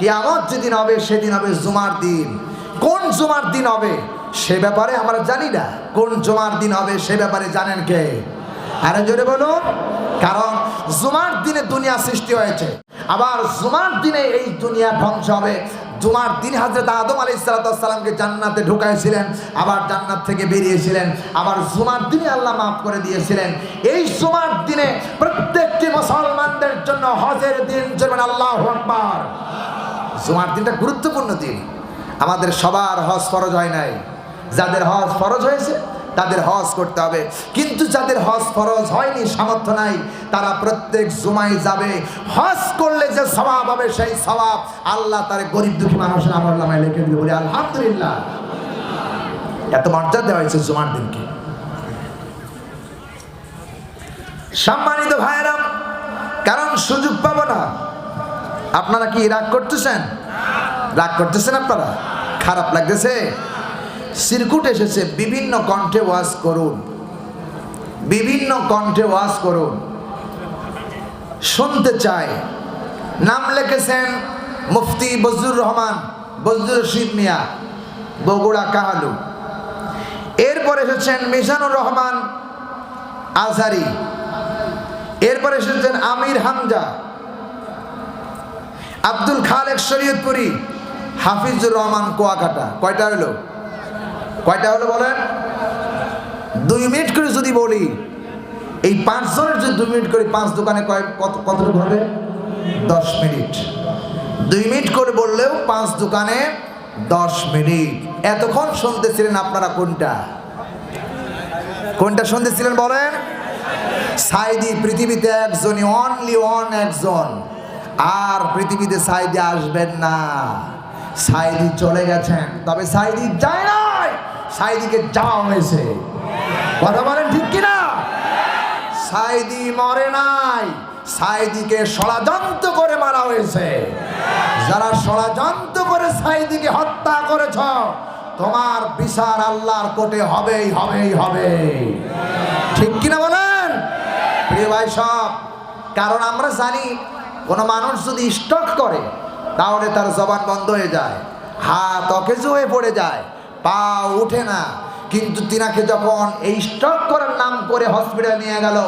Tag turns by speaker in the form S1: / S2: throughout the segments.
S1: কিয়ামত যেদিন হবে, সেদিন হবে জুমার দিন। কোন জুমার দিন হবে, সে ব্যাপারে আমরা জানি না। কোন জুমার দিন হবে, সে ব্যাপারে জানেন কে? আরে জোরে বলুন। কারণ জুমার দিনে দুনিয়া সৃষ্টি হয়েছে। আবার জুমার দিনে এই দুনিয়া ধ্বংস হবে। জুমার দিন হাজরত আদম আলী সালাতামকে জান্নাতে ঢুকাইছিলেন, আবার জান্নাত থেকে বেরিয়েছিলেন। আবার জুমার দিনে আল্লাহ মাফ করে দিয়েছিলেন। এই জুমার দিনে প্রত্যেকটি মুসলমানদের জন্য হজের দিন যেমন আল্লাহ আকবার। জুমার দিনটা গুরুত্বপূর্ণ দিন। আমাদের সবার হজ ফরজ হয় নাই। যাদের হজ ফরজ হয়েছে, তাদের হজ করতে হবে। কিন্তু যাদের হজ ফরজ হয়নি, সামর্থ্য নাই, তারা প্রত্যেক জুমাই যাবে। হজ করলে যে স্বভাব হবে, সেই স্বভাব আল্লাহ তার গরিব দুঃখী মানুষের আমল নামায় লিখে দিবে বলে, আলহামদুলিল্লাহ। এত মর্যাদা হয়েছে জুমার দিনকে। সম্মানিত ভাইরাম কারণ সুযোগ পাবো না। আপনারা কি রাগ করতেছেন? রাগ করতেছেন আপনারা? খারাপ লাগতেছে? সিরকুট এসেছে, বিভিন্ন কণ্ঠে ওয়াজ করুন। বিভিন্ন কণ্ঠে ওয়াজ করুন। শুনতে চায় নাম লিখেছেন মুফতি বজরুর রহমান বজরুর রশিদ মিয়া, বগুড়া কাহালু। এরপর এসেছেন মিজানুর রহমান আজহারি। এরপর এসেছেন আমির হামজা। আব্দুল খালেক শরীয়তপুরি, হাফিজুর রহমান কুয়াকাটা। কয়টা হলো? কয়টা হলো বলেন? দুই মিনিট করে যদি বলি, এই পাঁচজনের যদি দুই মিনিট করে, পাঁচ দোকানে কত কতটুকু হবে? দশ মিনিট। দুই মিনিট করে বললেও পাঁচ দোকানে দশ মিনিট। এতক্ষণ শুনতেছিলেন আপনারা কোনটা? কোনটা শুনতেছিলেন বলেন? সাইদি, পৃথিবীতে একজনই অনলি অন একজন। আর পৃথিবীতে সাইদি আসবেন না। সাইদি চলে গেছেন, তবে সাইদি যায় নাই। সাইদিকে যাওয়া হয়েছে। কথা বলেন ঠিক কিনা? সাইদি মরে নাই। সাইদিকে ষড়যন্ত্র করে মারা হয়েছে। যারা ষড়যন্ত্র করে সাইদিকে হত্যা করেছ, তোমার বিচার আল্লাহর কোটে হবেই হবেই হবে ঠিক কিনা বলেন? প্রিয় ভাই সব কারণ আমরা জানি কোনো মানুষ যদি স্টক করে, তাহলে তার জবান বন্ধ হয়ে যায়, হাত অকেজো হয়ে পড়ে যায়, পা উঠে না। কিন্তু তিনাকে যখন এই স্টক করার নাম করে হসপিটাল নিয়ে গেল,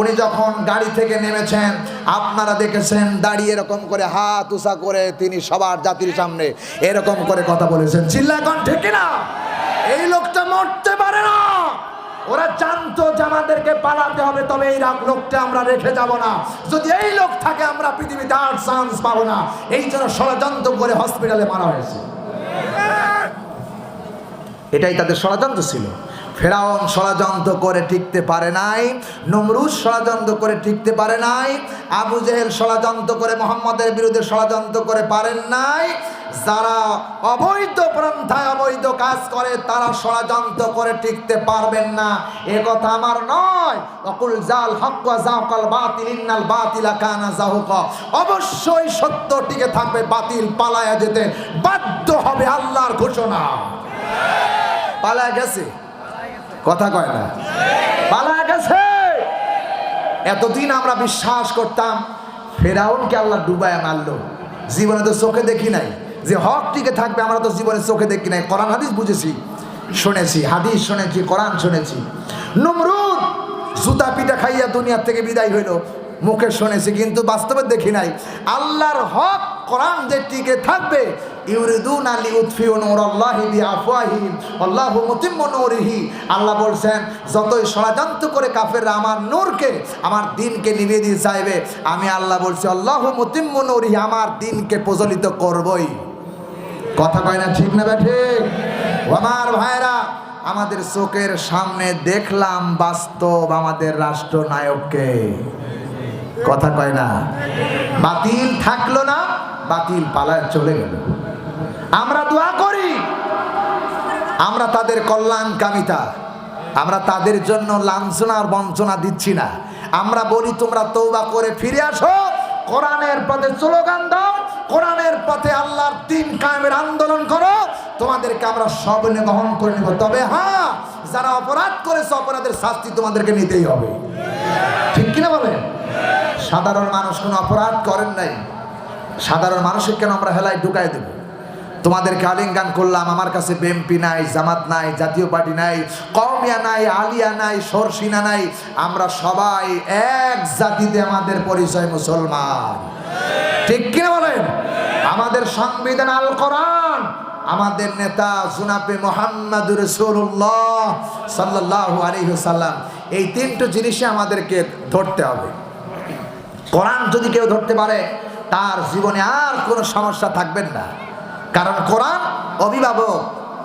S1: উনি যখন গাড়ি থেকে নেমেছেন, আপনারা দেখেছেন দাঁড়িয়ে এরকম করে, হাত উষা করে তিনি সবার জাতির সামনে এরকম করে কথা বলেছেন। চিল্লা এখন ঠিক না এই লোকটা মরতে পারে না! ওরা জানতো যে আমাদেরকে পালাতে হবে, তবে এই লোকটা আমরা রেখে যাব না। যদি এই লোক থাকে, আমরা পৃথিবীতে আর চান্স পাবো না। এই জন্য ষড়যন্ত্র করে হসপিটালে মারা হয়েছে। এটাই তাদের ষড়যন্ত্র ছিল। ফেরাউন ষড়যন্ত্র করে টিকতে পারে নাই নমরুজ ষড়যন্ত্র করে টিকতে পারে নাই, আবু জেহেল ষড়যন্ত্র করে মোহাম্মদের বিরুদ্ধে ষড়যন্ত্র করে পারেন নাই যারা অবৈধ পন্থায় অবৈধ কাজ করে, তারা ষড়যন্ত্র করে টিকতে পারবেন না। এ কথা আমার নয়। অকুল জাল হক জাহকাল বাতিল, ইন্নাল বাতিলা কানা জাহুক। অবশ্যই সত্য টিকে থাকবে, বাতিল পালায়া যেতে বাধ্য হবে আল্লাহর ঘোষণা। পালা গেছে? কথা কয় না। পালা গেছে! এতদিন আমরা বিশ্বাস করতাম, ফেরাউনকে আল্লাহ ডুবায় মারলো। জীবনে তো চোখে দেখি নাই। যে হক টিকে থাকবে, আমরা তো জীবনে চোখে দেখি নাই। কোরআন, হাদিস বুঝেছি, শুনেছি, হাদিস শুনেছি, কোরআন শুনেছি। নমরুদ, জুতা পিঠা খাইয়া দুনিয়ার থেকে বিদায় হইল। মুখে শুনেছি, কিন্তু বাস্তবে দেখি নাই। আল্লাহর হক কোরআন যে টিকে থাকবে, ইউরিদুন আলী উৎফিউ নূর আল্লাহি আফওয়াহিম আল্লাহু বলছেন, যতই ষড়যন্ত্র করে কাফেররা আমার নূরকে, আমার দিনকে নিভিয়ে দিয়ে চাইবে, আমি আল্লাহ বলছি, আল্লাহু মুতিম্মু নূরিহি, আমার দিনকে প্রজ্বলিত করবই। কথা কয় না ঠিক না ঠিক? আমার ভাইরা আমাদের চোখের সামনে দেখলাম বাস্তব আমাদের রাষ্ট্রনায়ককে। কথা কয় না? বাতিল থাকল না, বাতিল পালায় চলে গেল। আমরা দোয়া করি, আমরা তাদের কল্যাণকামিতা, আমরা তাদের জন্য লাঞ্ছনা আর বঞ্চনা দিচ্ছি না। আমরা বলি তোমরা তৌবা করে ফিরে আসো, কোরআনের পথে স্লোগান দাও কোরআনের পথে আল্লাহর দিন কায়েমের আন্দোলন করো, তোমাদেরকে আমরা সবনে গ্রহণ করে নেব। তবে হ্যাঁ যারা অপরাধ করেছে, অপরাধের শাস্তি তোমাদেরকে নিতেই হবে। ঠিক কিনা বলেন? সাধারণ মানুষ কোনো অপরাধ করেন নাই। সাধারণ মানুষের কেন আমরা হেলায় ঢুকাই দেব? তোমাদেরকে আলিঙ্গান করলাম, আমার কাছে বেমপি নাই, জামাত নাই, জাতীয় পার্টি নাই কমিয়া নাই, আলিয়া নাই, সরসিনা নাই। আমরা সবাই এক জাতিতে আমাদের পরিচয় মুসলমান। ঠিক কিনা বলেন? আমাদের সংবিধান আল কোরআন। আমাদের নেতা জুনাপে মোহাম্মদ রসুল্লাহ সাল্লাহ আলহিসাল্লাম এই তিনটে জিনিসে আমাদেরকে ধরতে হবে। কোরআন যদি কেউ ধরতে পারে, তার জীবনে আর কোনো সমস্যা থাকবেন না। কারণ কোরআন অভিভাবক,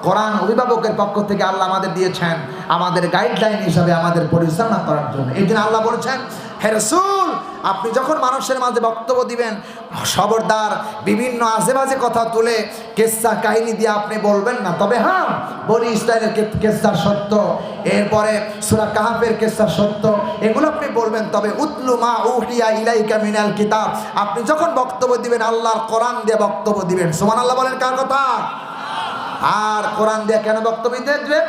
S1: কোরআন অভিভাবকের পক্ষ থেকে আল্লাহ আমাদের দিয়েছেন আমাদের গাইডলাইন হিসাবে আমাদের পরিচালনা করার জন্য। এই জন্য আল্লাহ বলেছেন, হে রসুল, আপনি যখন মানুষের মাঝে বক্তব্য দিবেন খবরদার, বিভিন্ন আজেবাজে কথা তুলে কেসা কাহিনী দিয়ে আপনি বলবেন না। তবে হ্যাঁ বনি ইসরায়েলের কে- কেসা সত্য, এরপরে সুরা কাহাফের কেসা সত্য, এগুলো আপনি বলবেন। তবে উতলু মা উহিয়া ইলাইকা মিনাল কিতাব, আপনি যখন বক্তব্য দিবেন, আল্লাহর কোরআন দিয়ে বক্তব্য দিবেন। সুমান আল্লাহ বলেন কার কথা? আর কোরআন দিয়ে কেন বক্তব্য দিতে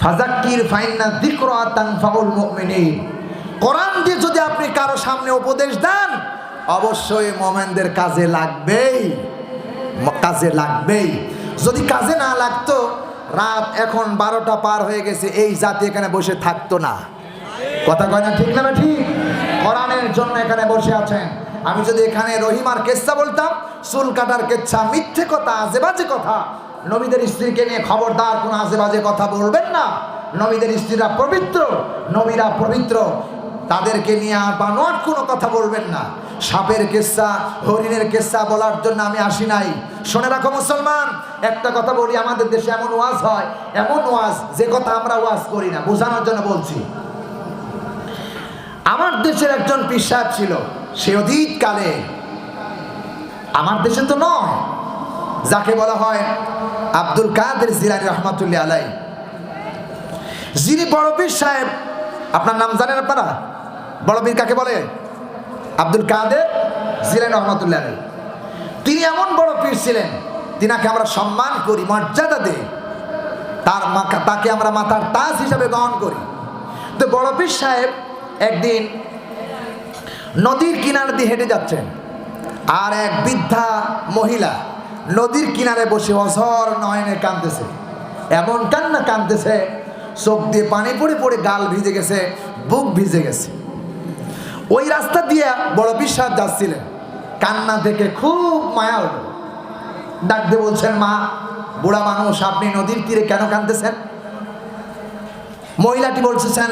S1: ফাজাক্কির ফাইন্না যিকরা তানফাউল মুমিনিন। কোরআন দিয়ে যদি আপনি কারও সামনে উপদেশ দেন অবশ্যই মোমেনদের কাজে লাগবেই। কাজে লাগবেই। যদি কাজে না লাগতো, রাত এখন বারোটা পার হয়ে গেছে, এই জাতি এখানে বসে থাকতো না। কথা কয় না ঠিক না ঠিক? কোরআনের জন্য এখানে বসে আছেন। আমি যদি এখানে রহিমার কেচ্ছা বলতাম, চুল কাটার কেচ্ছা, মিথ্যে কথা, আজেবাজে কথা, নবীদের স্ত্রীকে নিয়ে খবরদার কোনো আজেবাজে কথা বলবেন না। নবীদের স্ত্রীরা পবিত্র, নবীরা পবিত্র। তাদেরকে নিয়ে আর বানোয়াট কোনো কথা বলবেন না। সাপের কেচ্ছা হরিণের কেচ্ছা বলার জন্য আমি আসি নাই। শুনে রাখো মুসলমান, একটা কথা বলি, আমাদের দেশে এমন ওয়াজ হয়, এমন ওয়াজ, যে কথা আমরা ওয়াজ করি না, বোঝানোর জন্য বলছি। আমার দেশের একজন পিসাব ছিল, সে অতীতকালে আমার দেশে তো নয়, যাকে বলা হয় আব্দুল কাদের জিলানি রহমাতুল্লাহ আলাই যিনি বড় পীর সাহেব, আপনার নাম জানেন আপনারা? বড় পীর কাকে বলে? আব্দুল কাদের জিলানি রহমাতুল্লাহ তিনি এমন বড় পীর ছিলেন, তিনাকে আমরা সম্মান করি, মর্যাদা দিই। তার মাথা তাকে আমরা মাথার তাজ হিসাবে গ্রহণ করি। তো বড় পীর সাহেব একদিন নদীর কিনার দিয়ে হেঁটে যাচ্ছেন। আর এক বৃদ্ধা মহিলা নদীর কিনারে বসে অঝর নয়নে কাঁদতেছে। এমন কান্না কাঁদতেছে, চোখ দিয়ে পানি পড়ে পড়ে গাল ভিজে গেছে, বুক ভিজে গেছে। ওই রাস্তা দিয়ে বড় বিশ্বাস যাচ্ছিলেন। কান্না দেখে খুব মায়া হলো। ডাক দিয়ে বলছেন, মা, বুড়া মানুষ, আপনি নদীর তীরে কেন কাঁদতেছেন? মহিলাটি বলছেন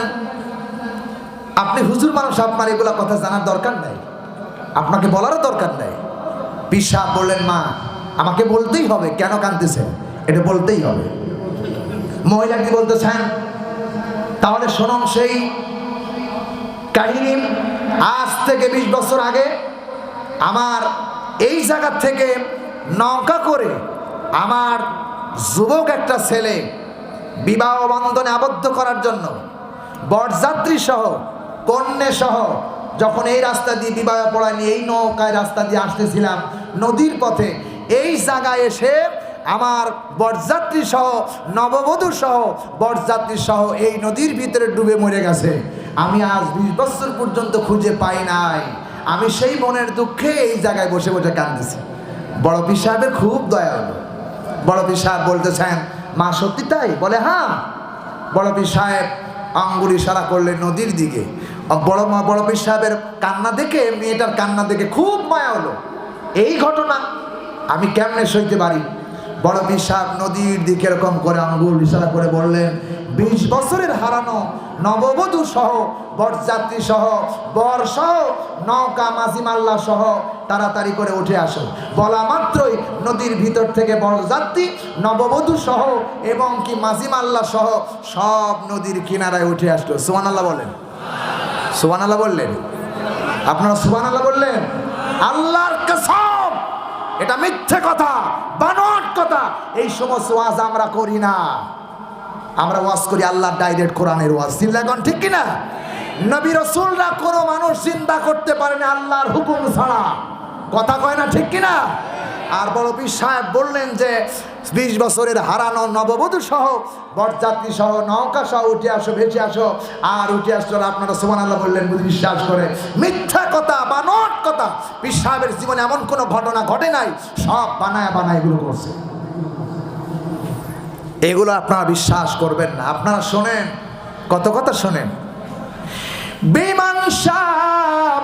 S1: আপনি হুজুর মানুষ, আপনার এগুলা কথা জানার দরকার নাই। আপনাকে বলারও দরকার নাই। পিসা বললেন, মা, আমাকে বলতেই হবে কেন কাঁদতেছেন? এটা বলতেই হবে। মহিলাটি বলতেছেন তাহলে শোনন, সেই কাহিনী আজ থেকে বিশ বছর আগে আমার এই জায়গা থেকে নৌকা করে আমার যুবক একটা ছেলে বিবাহ বন্ধনে আবদ্ধ করার জন্য বরযাত্রী সহ, কন্যে সহ যখন এই রাস্তা দিয়ে বিবাহ পড়া নিয়ে এই নৌকায় রাস্তা দিয়ে আসতেছিলাম নদীর পথে, এই জায়গায় এসে আমার বরযাত্রী সহ, নববধূ সহ, বরযাত্রী সহ এই নদীর ভিতরে ডুবে মরে গেছে। আমি আজ বিশ বছর পর্যন্ত খুঁজে পাই নাই। আমি সেই মনের দুঃখে এই জায়গায় বসে বসে কাঁদতেছি বড় পীর সাহেবের খুব দয়া হলো। বড় পীর সাহেব বলতেছেন, মা, সত্যি তাই? বলে হ্যাঁ। বড় পীর সাহেব আঙ্গুল ইশারা করলেন নদীর দিকে। বড় মা, বড় পীর সাহেবের কান্না দেখে, মেয়েটার কান্না দেখে খুব মায়া হলো। এই ঘটনা আমি কেমনে সইতে পারি? বড় পীর সাহেব নদীর দিকে এরকম করে আঙ্গুল ইশারা করে বললেন, বিশ বছরের হারানো নববধূ সহ, বরযাত্রী সহ, বর সহ, নৌকা, মাঝি মাল্লা সহ তাড়াতাড়ি করে উঠে আসো। বলা মাত্রই নদীর ভিতর থেকে বরযাত্রী, নববধূ সহ এবং কি মাঝি মাল্লা সহ সব নদীর কিনারায় উঠে আসলো। সুমান আল্লাহ বলেন সুমান আল্লাহ বললেন। আপনারা সুমান আল্লাহ বললেন? আল্লাহর কসম এটা মিথ্যে কথা বানট কথা। এই সমস্ত ওয়াজ আমরা করি না। আমরা ওয়াজ করি আল্লাহ ডাইরেক্ট কোরআনের ওয়াজ। চিল্লাগন ঠিক কিনা? নবী রসুলরা কোনো মানুষ চিন্তা করতে পারে না আল্লাহর হুকুম ছাড়া। কথা কয় না ঠিক কিনা? আর বড় পীর সাহেব বললেন যে, বিশ বছরের হারানো নববধূ সহ বরযাত্রী সহ নৌকা সহ উঠে আসো, ভেসে আসো। আর উঠে আসছো আপনারা সোমান আল্লাহ বললেন, বুঝি বিশ্বাস করে। মিথ্যা কথা বানট কথা, পীর সাহেবের জীবনে এমন কোনো ঘটনা ঘটে নাই, সব বানায় বানায় এগুলো করছে। এগুলো আপনারা বিশ্বাস করবেন না। আপনারা শোনেন, কত কথা শোনেন। বেমান সাপ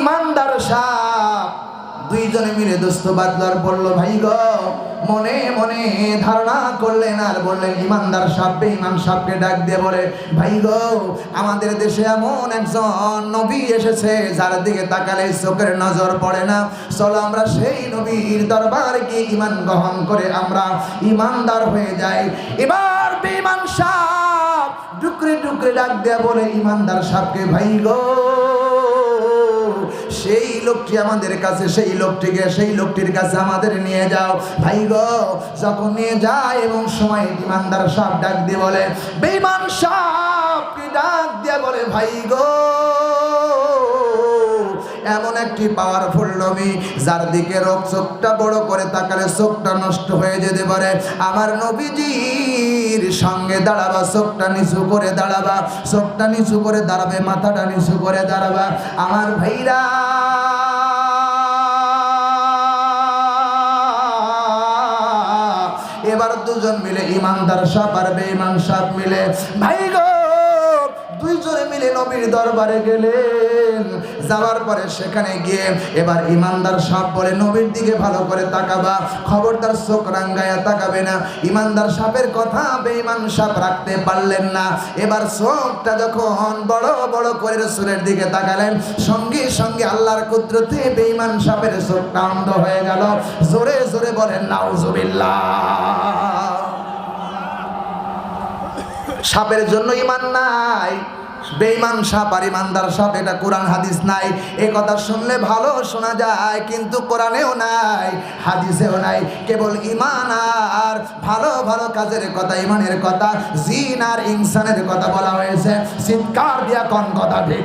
S1: ইমানদার সাপ দুইজনে মিলে দোস্ত বাদলার বলল, ভাই গো, মনে মনে ধারণা করলেন আর বললেন, ইমানদার সাপ, বেঈমান সাপকে ডাক দিয়ে বলে, ভাই গো, আমাদের দেশে এমন একজন নবী এসেছে, যার দিকে তাকালে চোখের নজর পড়ে না। চলো আমরা সেই নবীর দরবার গিয়ে ইমান গ্রহণ করে আমরা ইমানদার হয়ে যাই। এবার বেঈমান সাপ ডুকরে ডুকরে ডাক দেয়া বলে ইমানদার সাপকে, ভাই গো সেই লোকটি আমাদের কাছে, সেই লোকটিকে, সেই লোকটির কাছে আমাদের নিয়ে যাও। ভাই গো, যখন নিয়ে যায় এবং সময় ইমানদার সাপ ডাক দিয়ে বলে বেমান সাপকে ডাক দিয়ে বলে, ভাই গো এমন একটি পাওয়ারফুল নবী, যার দিকে রোগ চোখটা বড় করে তাকালে চোখটা নষ্ট হয়ে যেতে পারে। আমার নবীজির সঙ্গে দাঁড়াবা, চোখটা নিচু করে দাঁড়াবা, চোখটা নিচু করে দাঁড়াবে, মাথাটা নিচু করে দাঁড়াবা। আমার ভাইরা, এবার দুজন মিলে, ইমানদার সাপ আর বেঈমান সাপ মিলে, ভাই গো দুইজনে মিলে নবীর দরবারে গেলেন। যাওয়ার পরে সেখানে গিয়ে এবার ইমানদার সাপ বলে, নবীর দিকে ভালো করে তাকাবা, খবরদার চোখ রাঙ্গায়া তাকাবে না। ইমানদার সাপের কথা বেঈমান সাপ রাখতে পারলেন না। এবার চোখটা যখন বড় বড় করে রসুলের দিকে তাকালেন, সঙ্গে সঙ্গে আল্লাহর কুদরতে বেঈমান সাপের চোখটা অন্ধ হয়ে গেল। জোরে জোরে বলেন, নাউজুবিল্লাহ। সাপের জন্য ইমান নাই। বেঈমান সাপ আর ইমানদার সাপ, এটা কোরআন হাদিস নাই। এ কথা শুনলে ভালো শোনা যায়, কিন্তু কোরআনেও নাই, হাদিসেও নাই। কেবল ইমান আর ভালো ভালো কাজের কথা ইমানের কথা, জিন আর ইনসানের কথা বলা হয়েছে। চিৎকার দিয়া কোন কথা ঠিক?